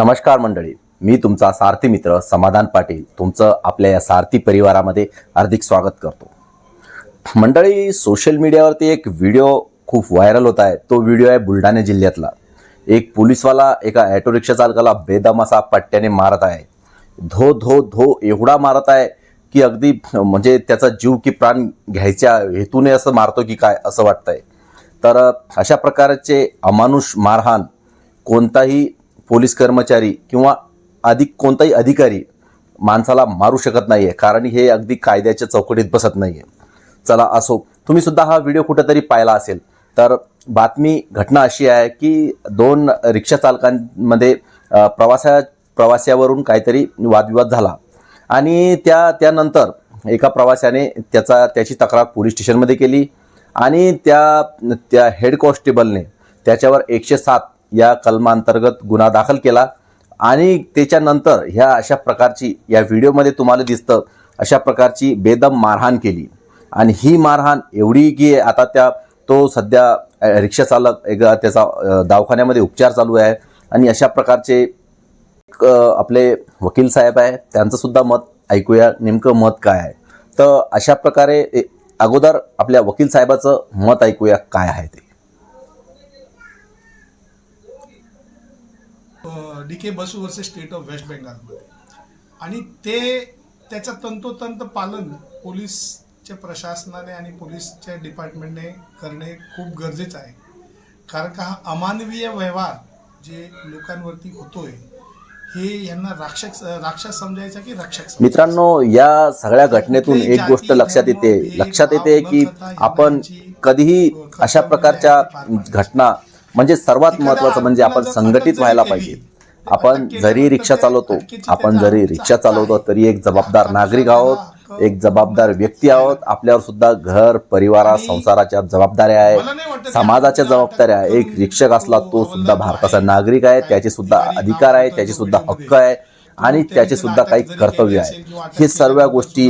नमस्कार मंडळी मी तुमचा सारथी मित्र समाधान पाटील तुमचं आपल्या या सारथी परिवारामध्ये हार्दिक स्वागत करतो. मंडळी सोशल मीडियावरती एक व्हिडिओ खूप व्हायरल होत आहे. तो व्हिडिओ आहे बुलढाणा जिल्ह्यातला. एक पोलीसवाला एका ॲटो रिक्षा चालकाला बेदम असा पट्ट्याने मारत आहे. धो धो धो एवढा मारत आहे की अगदी म्हणजे त्याचा जीव की प्राण घ्यायच्या हेतूने असं मारतो की काय असं वाटतंय. तर अशा प्रकारचे अमानुष मारहाण कोणताही पोलीस कर्मचारी किंवा अधिक कोणताही अधिकारी माणसाला मारू शकत नाही आहे कारण हे अगदी कायद्याच्या चौकटीत बसत नाही आहे चला असो. तुम्ही सुद्धा हा व्हिडिओ कुठेतरी पाहिला असेल. तर बातमी घटना अशी आहे की दोन रिक्षा चालकांमध्ये प्रवासा प्रवास्यावरून काहीतरी वादविवाद झाला. आणि त्या त्यानंतर एका प्रवाशाने त्याचा त्याची तक्रार पोलीस स्टेशनमध्ये केली आणि त्या त्या हेड कॉन्स्टेबलने त्याच्यावर एकशे सात या कलमांतर्गत गुन्हा दाखल केला. आणि त्याच्यानंतर ह्या अशा प्रकारची या व्हिडिओमध्ये तुम्हाला दिसतं अशा प्रकारची बेदम मारहाण केली. आणि ही मारहाण एवढी की आता त्या तो सध्या रिक्षाचालक रिक्षा चालक एक त्याचा दवाखान्यामध्ये उपचार चालू आहे. आणि अशा प्रकारचे आपले वकील साहेब आहे त्यांचंसुद्धा मत ऐकूया नेमकं मत काय आहे. तर अशा प्रकारे ए- अगोदर आपल्या वकील साहेबाचं मत ऐकूया काय आहे ते. D K Basu versus state of West बेंगालमध्ये आणि ते त्याचं तंतोतंत पालन पोलीसच्या प्रशासनाने आणि पोलीसच्या डिपार्टमेंटने करणे खूप गरजेचं आहे. कारण का हा अमानवीय व्यवहार जे लोकांवरती होतोय हे यांना राक्षस राक्षस समजायचा की रक्षक? मित्रांनो या सगळ्या घटनेतून एक गोष्ट लक्षात येते. लक्षात येते की आपण कधीही अशा प्रकारच्या घटना म्हणजे सर्वात महत्वाचं म्हणजे आपण संघटित व्हायला पाहिजे. आपण जरी रिक्षा चालवतो आपण जरी रिक्षा चालवतो तरी एक जबाबदार नागरिक आहोत एक जबाबदार व्यक्ती आहोत. आपल्यावर सुद्धा घर परिवारा संसाराच्या जबाबदाऱ्या आहे समाजाच्या जबाबदाऱ्या आहे एक शिक्षक असला तो सुद्धा भारताचा नागरिक आहे त्याचे सुद्धा अधिकार आहे त्याचे सुद्धा हक्क आहे. आणि त्याचे सुद्धा काही कर्तव्य आहे. हे सर्व गोष्टी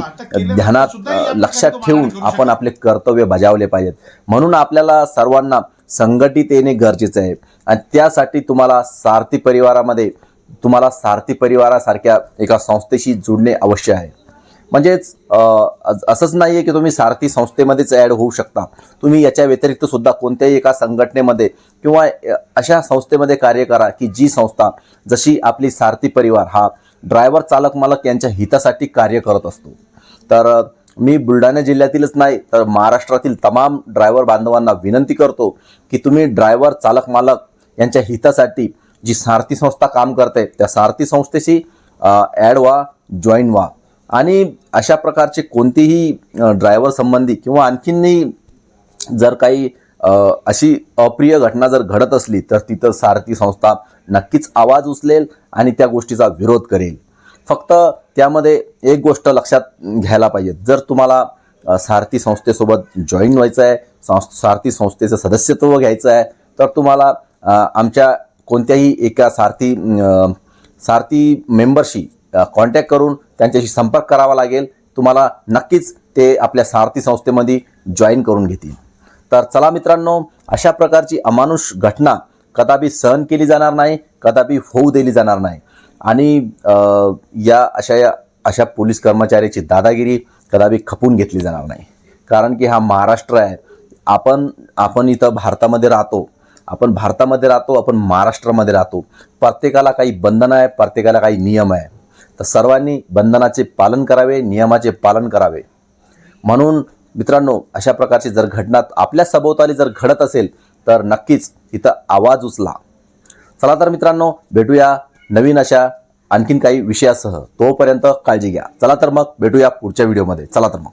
ध्यानात लक्षात ठेवून आपण आपले कर्तव्य बजावले पाहिजेत. म्हणून आपल्याला सर्वांना संघटित येणे गरजेचं आहे. आणि त्यासाठी तुम्हाला सारथी परिवारामध्ये तुम्हाला सारथी परिवारासारख्या एका संस्थेशी जुडणे अवश्य आहे. म्हणजेच असंच नाही आहे की तुम्ही सारथी संस्थेमध्येच ॲड होऊ शकता. तुम्ही याच्या व्यतिरिक्त सुद्धा कोणत्याही एका संघटनेमध्ये किंवा अशा संस्थेमध्ये कार्य करा की जी संस्था जशी आपली सारथी परिवार हा ड्रायव्हर चालक मालक यांच्या हितासाठी कार्य करत असतो. तर मी बुलढाणा जिल्ह्यातीलच नाही तर महाराष्ट्रातील तमाम ड्रायव्हर बांधवांना विनंती करतो की तुम्ही ड्रायव्हर चालक मालक यांच्या हितासाठी जी सारथी संस्था काम करते त्या सारथी संस्थेशी ॲड व्हा जॉईन व्हा. आणि अशा प्रकारचे कोणतीही ड्रायव्हर संबंधी किंवा आणखीनही जर काही अशी अप्रिय घटना जर घडत असली तर तिथं सारथी संस्था नक्कीच आवाज उचलेल आणि त्या गोष्टीचा विरोध करेल. फक्त त्यामध्ये एक गोष्ट लक्षात घ्यायला पाहिजे. जर तुम्हाला सारथी संस्थेसोबत जॉईन व्हायचं आहे संस- सारथी संस्थेचं सदस्यत्व घ्यायचं आहे तर तुम्हाला आमच्या कोणत्याही एका सारथी सारथी मेंबरशी कॉन्टॅक्ट करून त्यांच्याशी संपर्क करावा लागेल. तुम्हाला नक्कीच ते आपल्या सारथी संस्थेमध्ये जॉईन करून घेतील. तर चला मित्रांनो अशा प्रकारची अमानुष घटना कदापि सहन केली जाणार नाही कदापि होऊ दिली जाणार नाही. आणि या अशा या अशा पोलीस कर्मचाऱ्याची दादागिरी कदापि खपून घेतली जाणार नाही. कारण की हा महाराष्ट्र आहे. आपण आपण इथं भारतामध्ये राहतो. आपण भारतामध्ये राहतो आपण महाराष्ट्रामध्ये राहतो. प्रत्येकाला काही बंधनं आहे प्रत्येकाला काही नियम आहे तर सर्वांनी बंधनाचे पालन करावे नियमाचे पालन करावे. म्हणून मित्रांनो अशा प्रकारची जर घटना आपल्या सभोवताली जर घडत असेल तर नक्कीच इथं आवाज उचला. चला तर मित्रांनो भेटूया नवीन अशा आणखीन काही विषयासह तोपर्यंत काळजी घ्या. चला तर मग भेटूया पुढच्या व्हिडिओमध्ये. चला तर मग.